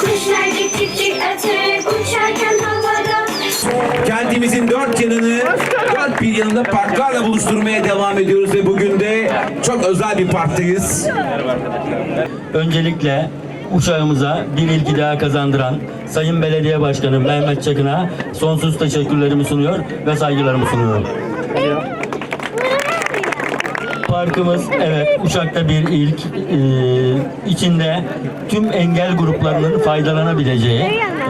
Kuşlar cik cik cik öter uçarken havada Kentimizin dört yanını, dört bir yanında parklarla buluşturmaya devam ediyoruz ve bugün de çok özel bir parktayız. Öncelikle uçağımıza bir ilki daha kazandıran Sayın Belediye Başkanı Mehmet Çakın'a sonsuz teşekkürlerimi sunuyor ve saygılarımı sunuyorum. Parkımız evet Uşak'ta bir ilk Ee, içinde tüm engel gruplarının faydalanabileceği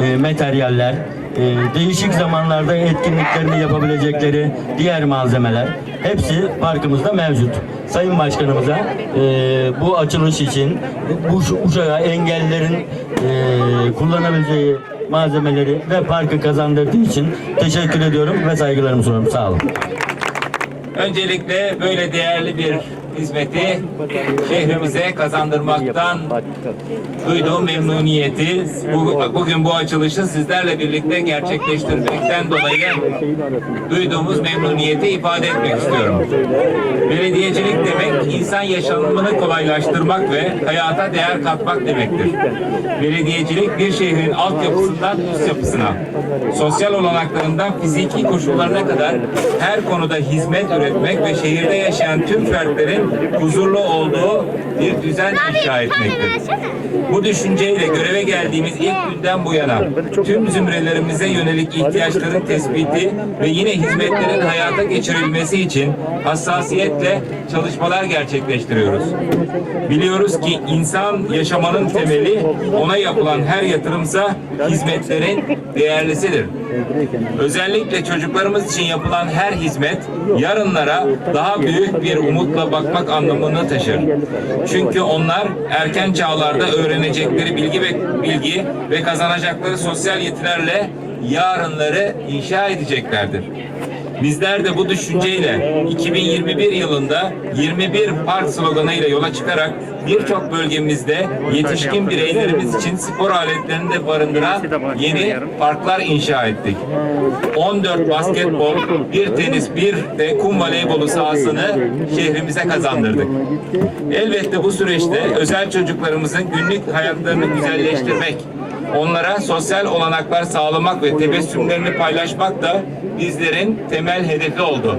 e, materyaller, e, değişik zamanlarda etkinliklerini yapabilecekleri diğer malzemeler hepsi parkımızda mevcut. Sayın Başkanımıza e, bu açılış için bu Uşak'a engellerin e, kullanabileceği malzemeleri ve parkı kazandırdığı için teşekkür ediyorum ve saygılarımı sunuyorum. Sağ olun. Öncelikle böyle değerli bir hizmeti şehrimize kazandırmaktan duyduğum memnuniyeti bu, bugün bu açılışı sizlerle birlikte gerçekleştirmekten dolayı duyduğumuz memnuniyeti ifade etmek istiyorum. Belediyecilik demek insan yaşamını kolaylaştırmak ve hayata değer katmak demektir. Belediyecilik bir şehrin altyapısından üst yapısına, sosyal olanaklarından fiziki koşullarına kadar her konuda hizmet üretmek ve şehirde yaşayan tüm fertlerin huzurlu olduğu bir düzen inşa etmektir. Bu düşünceyle göreve geldiğimiz ilk günden bu yana tüm zümrelerimize yönelik ihtiyaçların tespiti ve yine hizmetlerin hayata geçirilmesi için hassasiyetle çalışmalar gerçekleştiriyoruz. Biliyoruz ki insan yaşamanın temeli ona yapılan her yatırımsa hizmetlerin değerlisidir. Özellikle çocuklarımız için yapılan her hizmet yarınlara daha büyük bir umutla bakmak anlamını taşır. Çünkü onlar erken çağlarda öğrenecekleri bilgi ve bilgi ve kazanacakları sosyal yetilerle yarınları inşa edeceklerdir. Bizler de bu düşünceyle 2021 yılında 21 park sloganıyla yola çıkarak birçok bölgemizde yetişkin bireylerimiz için spor aletlerini de barındıran yeni parklar inşa ettik. 14 basketbol, bir tenis, bir de kum voleybolu sahasını şehrimize kazandırdık. Elbette bu süreçte özel çocuklarımızın günlük hayatlarını güzelleştirmek, onlara sosyal olanaklar sağlamak ve tebessümlerini paylaşmak da bizlerin temel hedefi oldu.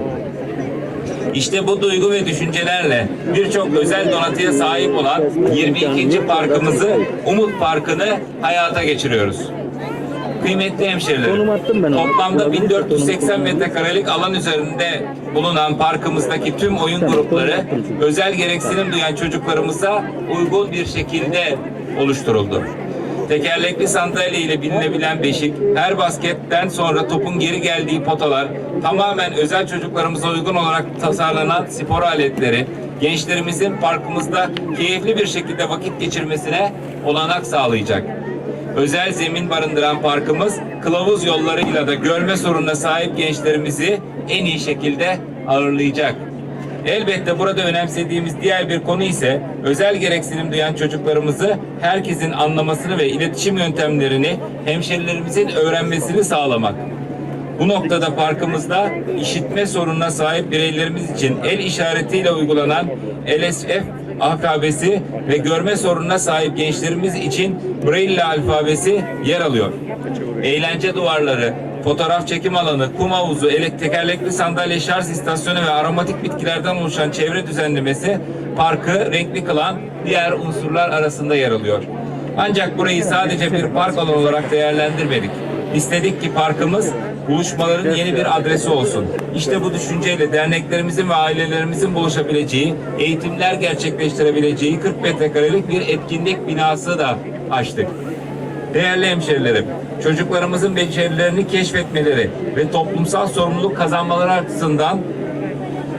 İşte bu duygu ve düşüncelerle birçok özel donatıya sahip olan 22. parkımızı Umut Parkı'nı hayata geçiriyoruz. Kıymetli hemşerilerim, toplamda 1480 metrekarelik alan üzerinde bulunan parkımızdaki tüm oyun grupları özel gereksinim duyan çocuklarımıza uygun bir şekilde oluşturuldu. Tekerlekli sandalye ile binilebilen beşik, her basketten sonra topun geri geldiği potalar, tamamen özel çocuklarımıza uygun olarak tasarlanan spor aletleri, gençlerimizin parkımızda keyifli bir şekilde vakit geçirmesine olanak sağlayacak. Özel zemin barındıran parkımız kılavuz yollarıyla da görme sorununa sahip gençlerimizi en iyi şekilde ağırlayacak. Elbette burada önemsediğimiz diğer bir konu ise özel gereksinim duyan çocuklarımızı herkesin anlamasını ve iletişim yöntemlerini hemşerilerimizin öğrenmesini sağlamak. Bu noktada parkımızda işitme sorununa sahip bireylerimiz için el işaretiyle uygulanan LSF alfabesi ve görme sorununa sahip gençlerimiz için Braille alfabesi yer alıyor. Eğlence duvarları, fotoğraf çekim alanı, kum havuzu, elek tekerlekli sandalye şarj istasyonu ve aromatik bitkilerden oluşan çevre düzenlemesi parkı renkli kılan diğer unsurlar arasında yer alıyor. Ancak burayı sadece bir park alanı olarak değerlendirmedik. İstedik ki parkımız buluşmaların yeni bir adresi olsun. İşte bu düşünceyle derneklerimizin ve ailelerimizin buluşabileceği, eğitimler gerçekleştirebileceği 40 metrekarelik bir etkinlik binası da açtık. Değerli hemşerilerim, çocuklarımızın becerilerini keşfetmeleri ve toplumsal sorumluluk kazanmaları açısından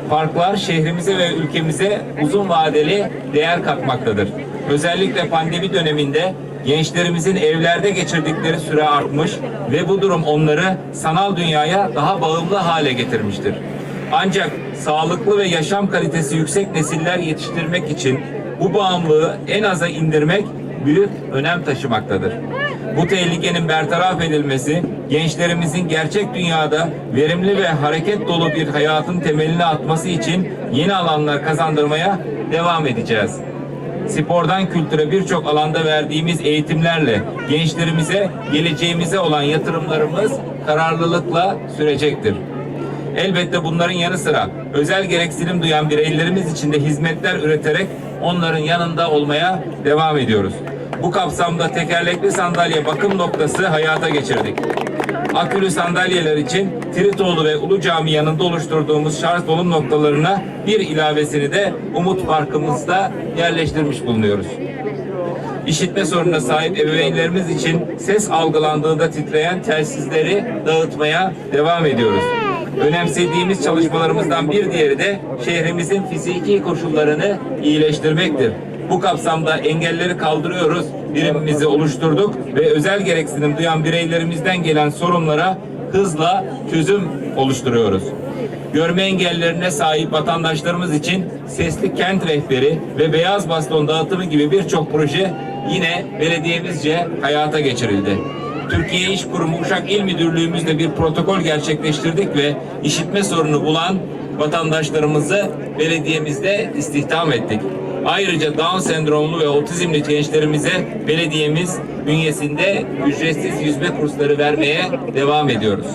parklar şehrimize ve ülkemize uzun vadeli değer katmaktadır. Özellikle pandemi döneminde gençlerimizin evlerde geçirdikleri süre artmış ve bu durum onları sanal dünyaya daha bağımlı hale getirmiştir. Ancak sağlıklı ve yaşam kalitesi yüksek nesiller yetiştirmek için bu bağımlılığı en aza indirmek büyük önem taşımaktadır. Bu tehlikenin bertaraf edilmesi, gençlerimizin gerçek dünyada verimli ve hareket dolu bir hayatın temelini atması için yeni alanlar kazandırmaya devam edeceğiz. spordan kültüre birçok alanda verdiğimiz eğitimlerle gençlerimize, geleceğimize olan yatırımlarımız kararlılıkla sürecektir. Elbette bunların yanı sıra özel gereksinim duyan bireylerimiz için de hizmetler üreterek onların yanında olmaya devam ediyoruz. Bu kapsamda tekerlekli sandalye bakım noktası hayata geçirdik. Akülü sandalyeler için Tiritoğlu ve Ulu Cami yanında oluşturduğumuz şarj dolum noktalarına bir ilavesini de Umut Parkımızda yerleştirmiş bulunuyoruz. İşitme sorununa sahip ebeveynlerimiz için ses algılandığında titreyen telsizleri dağıtmaya devam ediyoruz. Önemsediğimiz çalışmalarımızdan bir diğeri de şehrimizin fiziki koşullarını iyileştirmektir. Bu kapsamda engelleri kaldırıyoruz, birimimizi oluşturduk ve özel gereksinim duyan bireylerimizden gelen sorunlara hızla çözüm oluşturuyoruz. Görme engellerine sahip vatandaşlarımız için Sesli Kent Rehberi ve Beyaz Baston dağıtımı gibi birçok proje yine belediyemizce hayata geçirildi. Türkiye İş Kurumu Uşak İl Müdürlüğümüzle bir protokol gerçekleştirdik ve işitme sorunu bulan vatandaşlarımızı belediyemizde istihdam ettik. Ayrıca Down sendromlu ve otizmli gençlerimize belediyemiz bünyesinde ücretsiz yüzme kursları vermeye devam ediyoruz.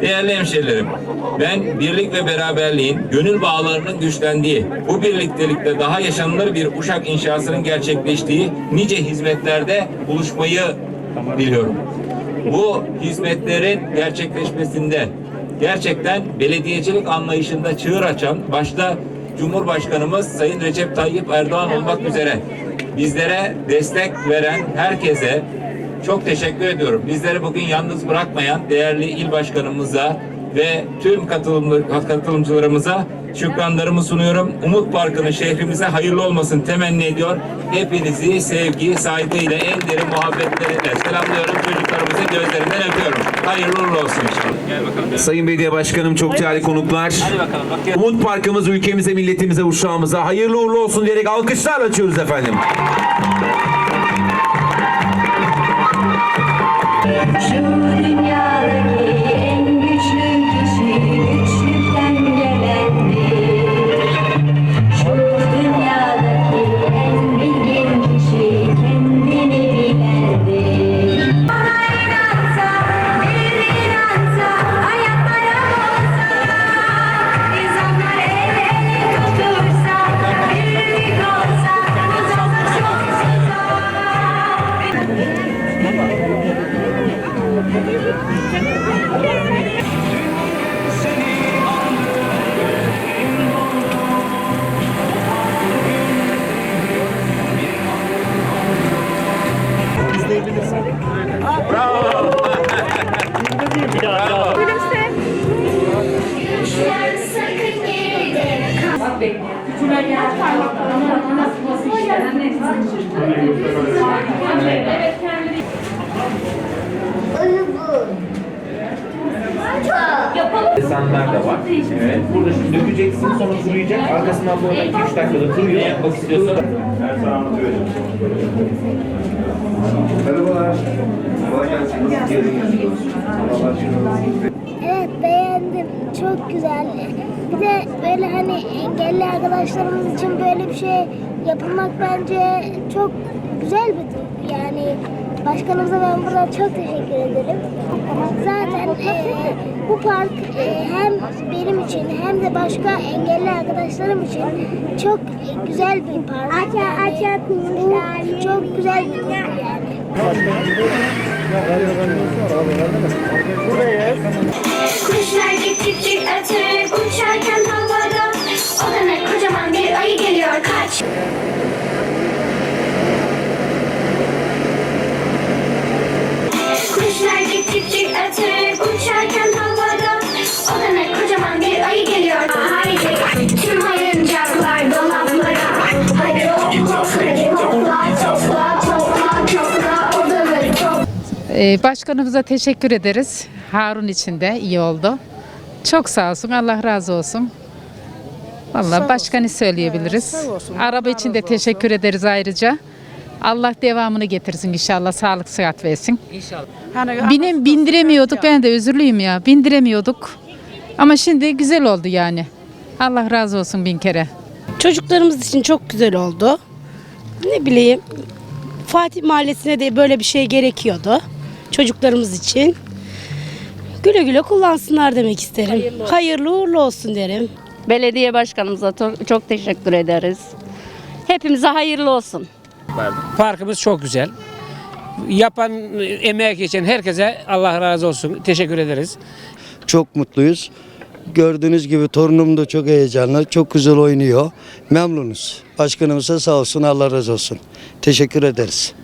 Değerli hemşerilerim, ben birlik ve beraberliğin, gönül bağlarının güçlendiği, bu birliktelikte daha yaşanılır bir Uşak inşasının gerçekleştiği nice hizmetlerde buluşmayı diliyorum. Bu hizmetlerin gerçekleşmesinde gerçekten belediyecilik anlayışında çığır açan, başta Cumhurbaşkanımız Sayın Recep Tayyip Erdoğan olmak üzere bizlere destek veren herkese çok teşekkür ediyorum. Bizleri bugün yalnız bırakmayan değerli il başkanımıza ve tüm katılımcılarımıza şükranlarımı sunuyorum. Umut Parkı'nın şehrimize hayırlı olmasını temenni ediyor. Hepinizi sevgi, saygıyla, en derin muhabbetleriyle selamlıyorum. Çocuklarımızı gözlerinden öpüyorum. Hayırlı uğurlu olsun inşallah. Gel bakalım. Sayın Belediye Başkanım çok değerli konuklar. Hadi bakalım. Bak gel. Umut Parkımız ülkemize, milletimize, uşağımıza hayırlı uğurlu olsun diyerek alkışlarla açıyoruz efendim. Şu dünyadaki desenler de var. Evet. Burada şimdi dökeceksin sonra kuruyacak. Arkasından böyle 2-3 dakikada kuruyor. Ne yapmak istiyorsan. Ben sana anlatıyorum. Merhabalar. Kolay gelsin. Nasıl geldiniz? Evet beğendim. Çok güzel. Bir de böyle hani engelli arkadaşlarımız için böyle bir şey yapılmak bence çok güzel bir. Yani başkanımıza ben burada çok teşekkür ederim. Zaten e, bu park e, hem benim için hem de başka engelli arkadaşlarım için çok e, güzel bir park. Yani bu çok güzel bir duygu yani. Kuşlar cik cik cik öter uçarken havada Odana kocaman bir ayı geliyor kaç Ee, Başkanımıza teşekkür ederiz. Harun için de iyi oldu. Çok sağ olsun. Allah razı olsun. Vallahi başka ne söyleyebiliriz? Araba için de teşekkür ederiz ayrıca. Allah devamını getirsin inşallah. Sağlık sıhhat versin. İnşallah. Binem bindiremiyorduk. Ben de özürlüyüm ya. Bindiremiyorduk. Ama şimdi güzel oldu yani. Allah razı olsun bin kere. Çocuklarımız için çok güzel oldu. ne bileyim Fatih Mahallesi'ne de böyle bir şey gerekiyordu. Çocuklarımız için. Güle güle kullansınlar demek isterim. Hayırlı, uğurlu olsun derim. Belediye başkanımıza çok teşekkür ederiz. Hepimize hayırlı olsun. Parkımız çok güzel. Yapan, emeği geçen herkese Allah razı olsun. Teşekkür ederiz. Çok mutluyuz. Gördüğünüz gibi torunum da çok heyecanlı, çok güzel oynuyor. Memnunuz. Başkanımıza sağ olsun, Allah razı olsun. Teşekkür ederiz.